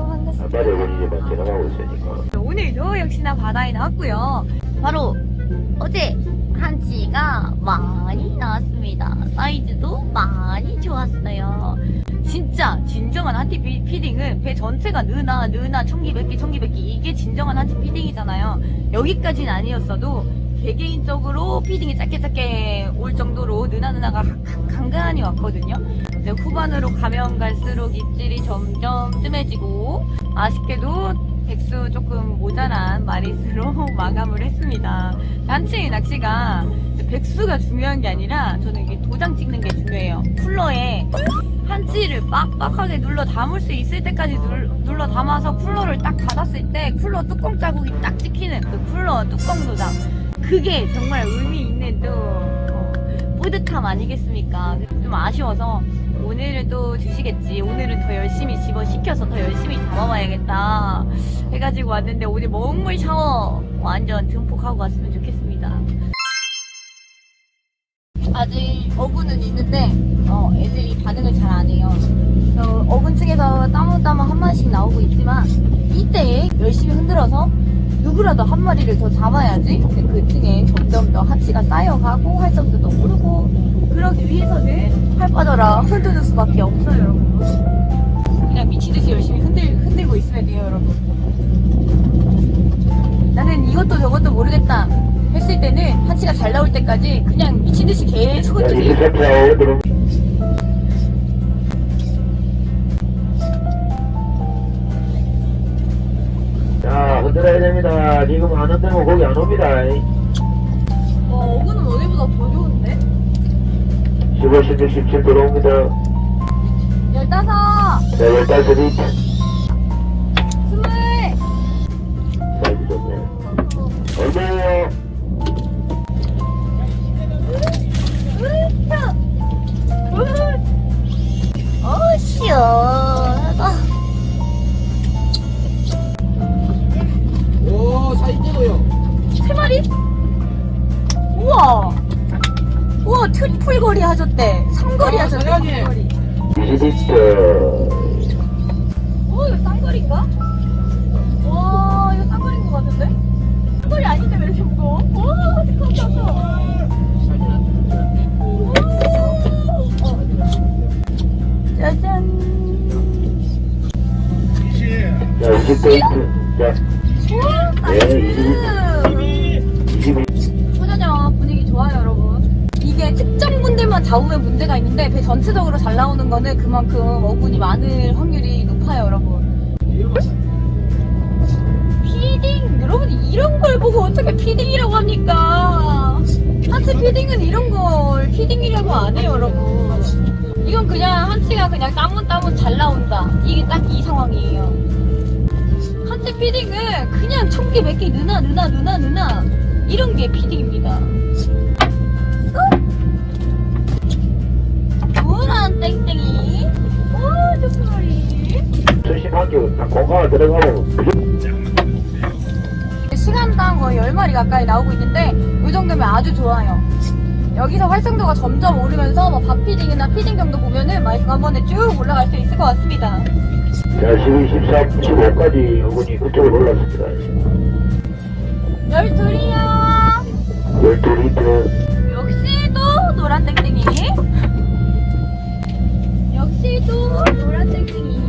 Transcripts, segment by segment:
빨리 우리 이제 막 지나가고 있으니까. 오늘도 역시나 바다에 나왔고요. 바로 어제 한치가 많이 나왔습니다. 사이즈도 많이 좋았어요. 진짜 진정한 한치 피- 피딩은 배 전체가 느나 느나 청기백기 청기백기. 이게 진정한 한치 피딩이잖아요. 여기까지는 아니었어도 개개인적으로 피딩이 짧게 짧게 올 정도로 느나 느나가 가- 가- 간간히 왔거든요. 근데 후반으로 가면 갈수록 입질이 점점 뜸해지고 아쉽게도 백수 조금 모자란 마리스로 마감을 했습니다. 한치 낚시가 백수가 중요한 게 아니라 저는 이게 도장 찍는 게 중요해요. 쿨러에 한치를 빡빡하게 눌러 담을 수 있을 때까지 눌, 눌러 담아서 쿨러를 딱 닫았을 때 쿨러 뚜껑 자국이 딱 찍히는 그 쿨러 뚜껑 도장 그게 정말 의미 있는 또 어, 뿌듯함 아니겠습니까? 좀 아쉬워서 오늘은 또 주시겠지. 오늘은 더 열심히 집어 시켜서 더 열심히 잡아봐야겠다 해가지고 왔는데 오늘 먹물 샤워 완전 듬뿍하고 왔으면 좋겠습니다. 아직 어부는 있는데 어, 애들이 반응을 잘 안 해요. 저 어군 측에서 따문따문 한 마리씩 나오고 있지만 이때 열심히 흔들어서 누구라도 한 마리를 더 잡아야지 그 층에 점점 더 하치가 쌓여가고 활성도도 오르고 그러기 위해서는 팔 빠져라 흔드는 수밖에 없어요 여러분. 그냥 미친듯이 열심히 흔들, 흔들고 있으면 돼요 여러분. 나는 이것도 저것도 모르겠다 했을 때는 하치가 잘 나올 때까지 그냥 미친듯이 계속 야 흔들고 됩니다. 흔들어야 됩니다. 지금 안 흔들면 고기 안 옵니다. 와, 어그는 어디보다 더 좋은데? 15, 16, 17 들어옵니다. 열다섯. 자, 15, 1 리지트. 오, 이거 쌍거리인가? 와, 이거 쌍거리인 것 같은데? 쌍거리 아닌데 왜 이렇게 무거워? 와, 잠깐만, 잠깐만. 어. 짜잔. 야, 20포인트. 자. 와 네, 20. 잡으면 문제가 있는데 배 전체적으로 잘 나오는 거는 그만큼 어군이 많을 확률이 높아요, 여러분. 피딩, 여러분 이런 걸 보고 어떻게 피딩이라고 합니까? 한치 피딩은 이런 걸 피딩이라고 안 해요, 여러분. 이건 그냥 한치가 그냥 따문따문 잘 나온다. 이게 딱 이 상황이에요. 한치 피딩은 그냥 청개 몇개 느나 느나 느나 느나 이런 게 피딩입니다. 한개 다 공간을 들어가면 시간당 거의 10마리 가까이 나오고 있는데 이 정도면 아주 좋아요. 여기서 활성도가 점점 오르면서 뭐 밥피딩이나 피딩 정도 보면은 마이크가 한 번에 쭉 올라갈 수 있을 것 같습니다. 자 12, 13, 15까지 어군이 그쪽으로 올랐습니다 12이요. 12리터 역시 또 노란 땡땡이. 역시 또 노란 땡땡이.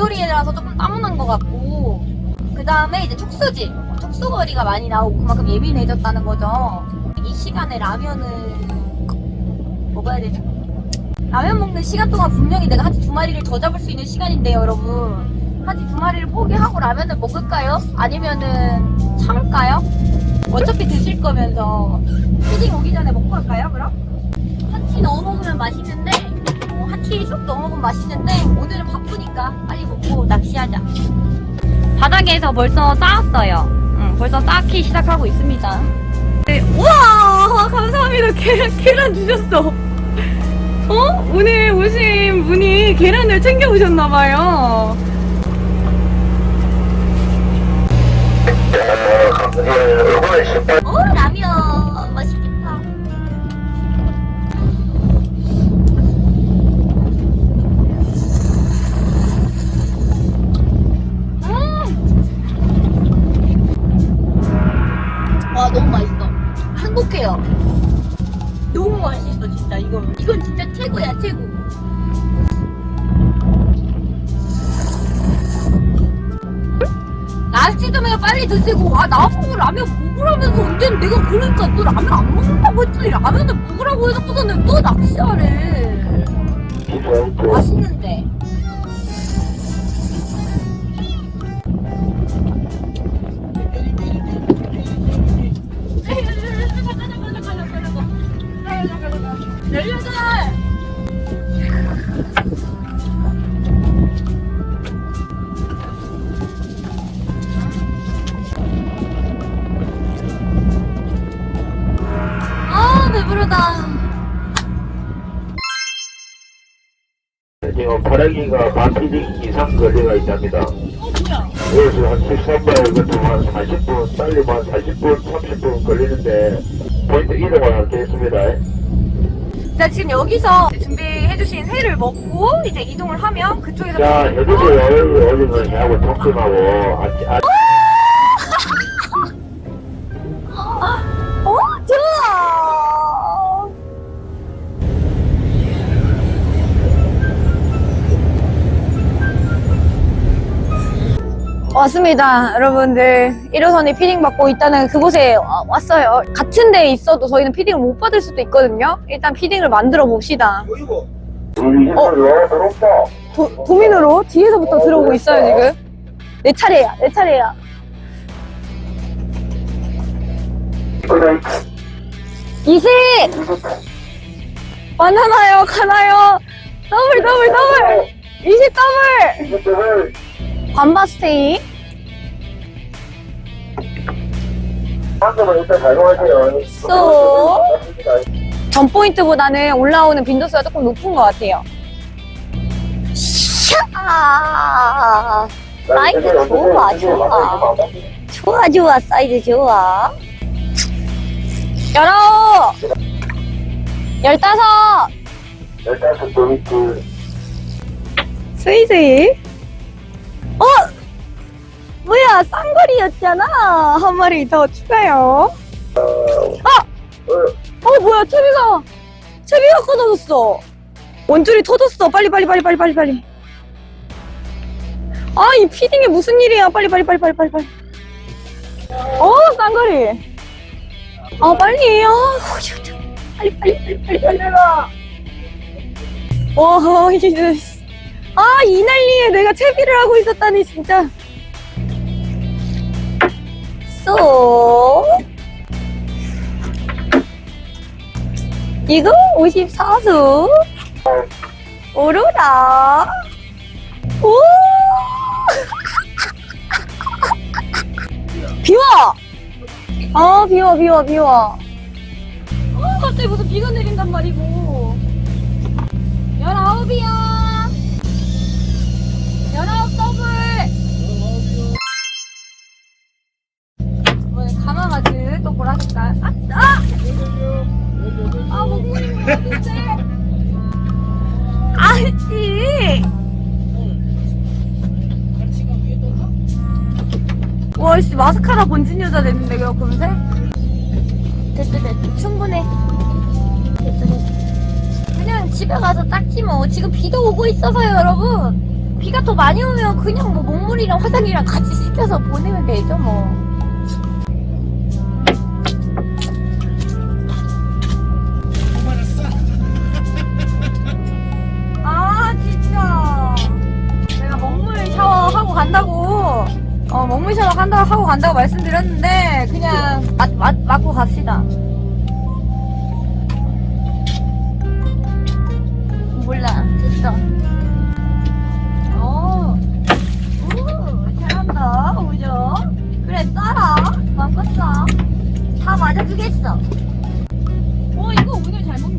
돌이라서 조금 따문한 것 같고 그 다음에 이제 촉수지 촉수거리가 많이 나오고 그만큼 예민해졌다는 거죠 이 시간에 라면을 먹어야 되죠 라면 먹는 시간 동안 분명히 내가 한치 두 마리를 더 잡을 수 있는 시간인데요 여러분 한치 두 마리를 포기하고 라면을 먹을까요? 아니면은 참을까요? 어차피 드실 거면서 피딩 오기 전에 먹고 갈까요 그럼? 한치 넣어 먹으면 맛있는데 어, 한치 쏙 넣어 먹으면 맛있는데 오늘은 바 쁘니까 빨리 먹고 낚시하자. 바닥에서 벌써 쌓았어요. 응, 벌써 쌓기 시작하고 있습니다. 네, 우와! 감사합니다. 계란, 계란 주셨어. 어? 오늘 오신 분이 계란을 챙겨 오셨나봐요. 이번에 최고야 최고. 날씨도면 빨리 드시고 아 나보고 라면 먹으라면서 언제 내가 그러니까 너 라면 안 먹는다고 했더니 라면을 먹으라고 해놓고서는 또 낚시하래. 맛있는데 1인 이상 거리가 있답니다. 그래서 한 13마일 동안 40분, 빨리 한 40분, 30분 걸리는데 포인트 이동을 함께 했습니다. 자 지금 여기서 준비해주신 회를 먹고 이제 이동을 하면 그쪽에서 자, 해주세요. 여기는 하고 통증하고 아, 아. 왔습니다. 여러분들 1호선이 피딩 받고 있다는 그곳에 와- 왔어요. 같은 데에 있어도 저희는 피딩을 못 받을 수도 있거든요. 일단 피딩을 만들어 봅시다. 들었다? 도, 도민으로 뒤에서부터 들어오고 있어요 지금. 내 차례야, 내 차례야. 그래, 이세 바나나요, 가나요? 더블, 더블, 더블. 이세 더블. 이것들을 관바스테이. 일단. 쏘. 전 포인트보다는 올라오는 빈도수가 조금 높은 것 같아요. 샤 사이즈 좋아 좋아 좋아 좋아 사이즈 좋아 열아홉, 열다섯, 열다섯 포인트. 스위스위. 어? 뭐야, 쌍거리였잖아. 한 마리 더 추가요. 어, 뭐야, 채비가, 채비가 끊어졌어. 원줄이 터졌어. 빨리, 빨리, 빨리, 빨리, 빨리, 빨리. 아, 이 피딩이 무슨 일이야. 빨리, 빨리, 빨리, 빨리, 빨리, 빨리. 어, 쌍거리. 아, 빨리. 아, 빨리, 빨리, 빨리, 빨리, 빨리. 와, 이제. 아, 이 난리에 내가 채비를 하고 있었다니, 진짜. 쏘 이거 54수. 오로라. 오! 비와! 아, 비와, 비와, 비와. 어, 갑자기 무슨 비가 내린단 말이고. 여자 됐는데, 그거 금세? 됐어 됐어. 충분해. 됐어 됐어 그냥 집에 가서 닦지 뭐 지금 비도 오고 있어서요 여러분. 비가 더 많이 오면 그냥 뭐 목물이랑 화장이랑 같이 씻겨서 보내면 되죠 뭐. 아, 진짜. 내가 먹물 샤워하고 간다고, 어, 먹물 샤워 한다고 하고 간다고 말씀드렸는데, 그냥, 맞, 맞, 맞고 갑시다. 몰라 됐어 어, 오죠? 그래, 싸라. 마음껏 싸. 다 맞아주겠어 어, 이거 오늘 잘먹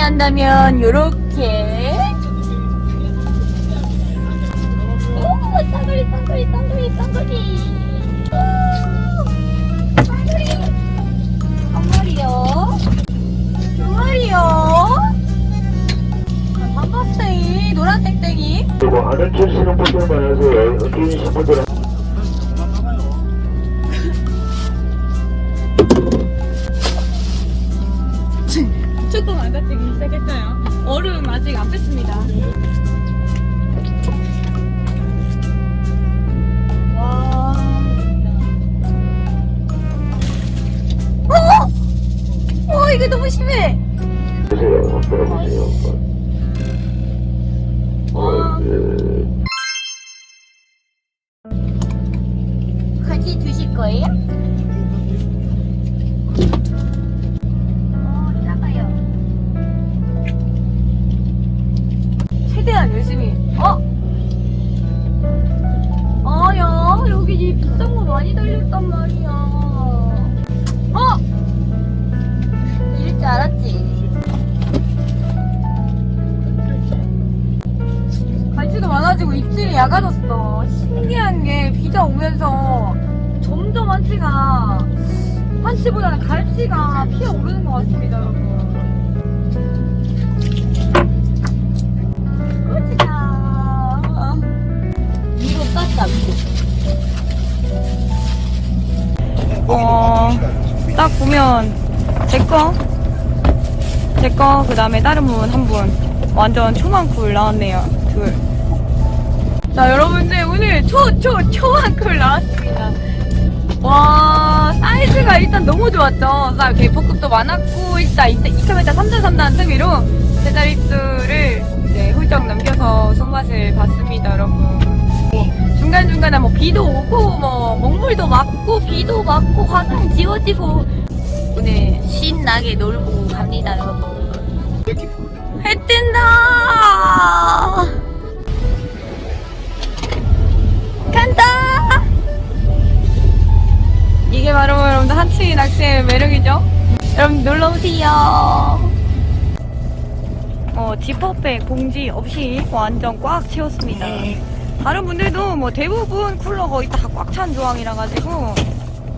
한다면 요렇게. 오 땅거리 땅거리 땅거리 땅거리. 반갑세이 노란 땡땡이. 그리고 아는 치시는 분들만 하세요. 뛰신 분들은 너무 심해. 어, 그, 같이 드실 거예요? 어 작아요 최대한 열심히 어? 아 야 여기 이 비싼 거 많이 달렸단 말이야 얕아졌어. 신기한 게 비가 오면서 점점 한치가 한치보다는 갈치가 피어 오르는 것 같습니다 여러분. 끝이다. 위로 땄다 위로 어, 딱 보면 제 거? 제 거 그 다음에 다른 분 한 분. 완전 초만쿨 나왔네요 둘. 자 여러분들 오늘 초초 초만쿨 나왔습니다. 와 사이즈가 일단 너무 좋았죠. 자 개포급도 많았고 일단 2km 3단 3단 특위로 제자리수를 이제 훌쩍 넘겨서 손맛을 봤습니다 여러분. 중간 중간에 뭐 비도 오고 뭐 먹물도 맞고 비도 맞고 화성 지워지고 오늘 신나게 놀고 갑니다 여러분 해 뜬다. 이게 바로 여러분들 한치 낚시의 매력이죠. 여러분 놀러 오세요. 어 지퍼백 봉지 없이 완전 꽉 채웠습니다. 다른 분들도 뭐 대부분 쿨러 거의 다 꽉 찬 조항이라 가지고